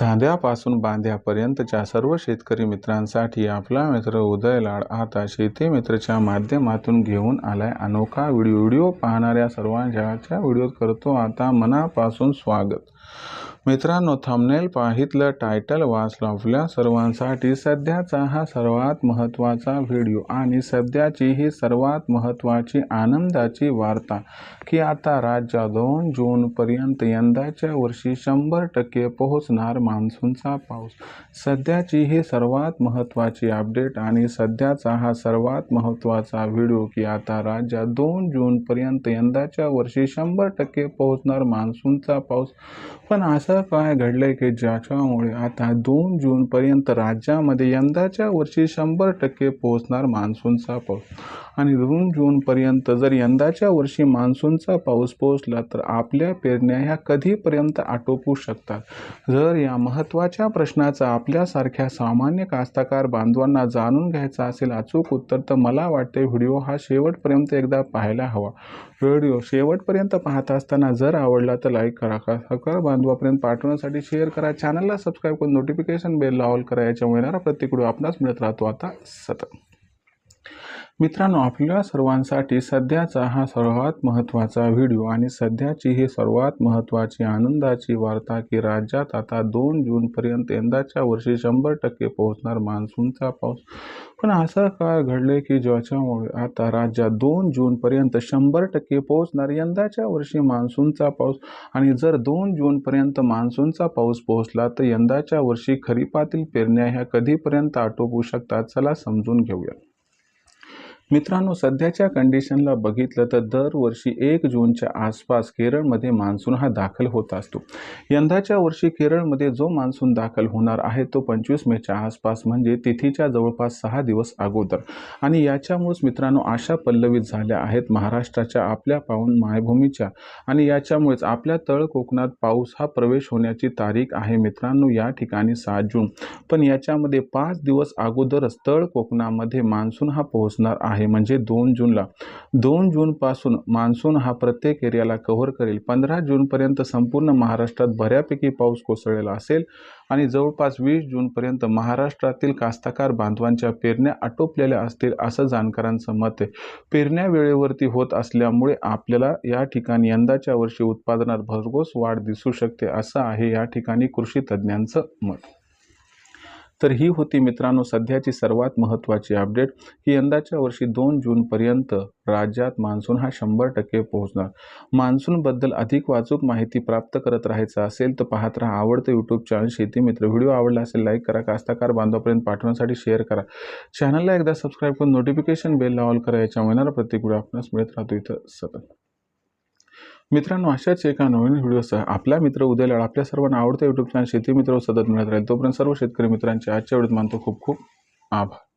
चांद्यापासून बांध्यापर्यंतच्या सर्व शेतकरी मित्रांसाठी आपला मित्र उदय लाड आता शेती मित्रच्या माध्यमातून घेऊन आलाय अनोखा व्हिडिओ. व्हिडिओ पाहणाऱ्या सर्वांच्या व्हिडिओत करतो आता मनापासून स्वागत. मित्रांनो थंबनेल पाहितलं टायटल वाचलं आपल्या सर्वांसाठी सध्याचा हा सर्वात महत्त्वाचा व्हिडिओ आणि सध्याची ही सर्वात महत्त्वाची आनंदाची वार्ता की आता राज्यात दोन जूनपर्यंत यंदाच्या वर्षी शंभर टक्के पोहोचणार मान्सूनचा पाऊस. सध्याची ही सर्वात महत्त्वाची अपडेट आणि सध्याचा हा सर्वात महत्त्वाचा व्हिडिओ की आता राज्यात दोन जूनपर्यंत यंदाच्या वर्षी शंभर टक्के पोहोचणार मान्सूनचा पाऊस. पण असं काय घडलंय की ज्याच्यामुळे आता दोन जूनपर्यंत राज्यामध्ये यंदाच्या वर्षी शंभर टक्के पोहोचणार मान्सूनचा पाऊस. आणि दोन जूनपर्यंत जर यंदाच्या वर्षी मान्सूनचा पाऊस पोहोचला तर आपल्या पेरण्या ह्या कधीपर्यंत आटोपू शकतात? जर या महत्त्वाच्या प्रश्नाचा आपल्यासारख्या सामान्य कास्तकार बांधवांना जाणून घ्यायचा असेल अचूक उत्तर तर मला वाटते व्हिडिओ हा शेवटपर्यंत एकदा पाहायला हवा. व्हिडिओ शेवटपर्यंत पाहत असताना जर आवडला तर लाईक करा. कास्तकार बांधवापर्यंत पाठवण्यासाठी शेअर करा. चॅनलला सबस्क्राईब करून नोटिफिकेशन बेल ऑल करा. याच्यामुळे येणारा प्रत्येक व्हिडिओ आपणास मिळत राहतो. आता सतत. मित्रांनो आपल्या सर्वांसाठी सध्याचा हा सर्वात महत्त्वाचा व्हिडिओ आणि सध्याची ही सर्वात महत्त्वाची आनंदाची वार्ता की राज्यात आता दोन जूनपर्यंत यंदाच्या वर्षी शंभर टक्के पोहोचणार मान्सूनचा पाऊस. पण असं काय घडले की ज्याच्यामुळे आता राज्यात दोन जूनपर्यंत शंभर टक्के पोहोचणार यंदाच्या वर्षी मान्सूनचा पाऊस. आणि जर दोन जूनपर्यंत मान्सूनचा पाऊस पोहोचला तर यंदाच्या वर्षी खरीपातील पेरण्या ह्या कधीपर्यंत आटोपू शकतात चला समजून घेऊया. मित्रांनो सध्याच्या कंडिशनला बघितलं तर दरवर्षी एक जूनच्या आसपास केरळमध्ये मान्सून हा दाखल होत असतो. यंदाच्या वर्षी केरळमध्ये जो मान्सून दाखल होणार आहे तो पंचवीस मेच्या आसपास म्हणजे तिथीच्या जवळपास सहा दिवस अगोदर. आणि याच्यामुळेच मित्रांनो आशा पल्लवित झाल्या आहेत महाराष्ट्राच्या आपल्या पाहून मायभूमीच्या. आणि याच्यामुळेच आपल्या तळ कोकणात पाऊस हा प्रवेश होण्याची तारीख आहे मित्रांनो या ठिकाणी सात जून. पण याच्यामध्ये पाच दिवस अगोदरच तळ कोकणामध्ये मान्सून हा पोहोचणार आहे. आहे. म्हणजे दोन जूनला. दोन जूनपासून मान्सून हा प्रत्येक एरियाला कव्हर करेल. पंधरा जूनपर्यंत संपूर्ण महाराष्ट्रात बऱ्यापैकी पाऊस कोसळलेला असेल आणि जवळपास वीस जूनपर्यंत महाराष्ट्रातील कास्तकार बांधवांच्या पेरण्या आटोपलेल्या असतील असं जाणकारांचं मत आहे. पेरण्या वेळेवरती होत असल्यामुळे आपल्याला या ठिकाणी यंदाच्या वर्षी उत्पादनात भरघोस वाढ दिसू शकते असं आहे या ठिकाणी कृषी तज्ज्ञांचं मत. तर ही होती मित्रांनो सध्याची सर्वात महत्त्वाची अपडेट. की यंदाच्या वर्षी दोन जूनपर्यंत राज्यात मान्सून हा शंभर टक्के पोहोचणार. मान्सूनबद्दल अधिक वाचूक माहिती प्राप्त करत राहायचं असेल तर पाहत राहा आवडतं यूट्यूब चॅनल शेती मित्र. व्हिडिओ आवडला असेल लाईक करा. कास्ताकार बांधवापर्यंत पाठवण्यासाठी शेअर करा. चॅनलला एकदा सबस्क्राईब करून नोटिफिकेशन बेल लावल करा. याच्या येणारा प्रत्येक व्हिडिओ आपणास मिळत राहतो इथं सतत. मित्रांनो अशाच एका नवीन व्हिडिओसह आपला मित्र उद्याला आपल्या सर्वांना आवडत्या युट्यूब चॅनल शेती मित्र सतत मिळत राहील. तोपर्यंत सर्व शेतकरी मित्रांचे आजच्या वेळेत मानतो खूप खूप आभार.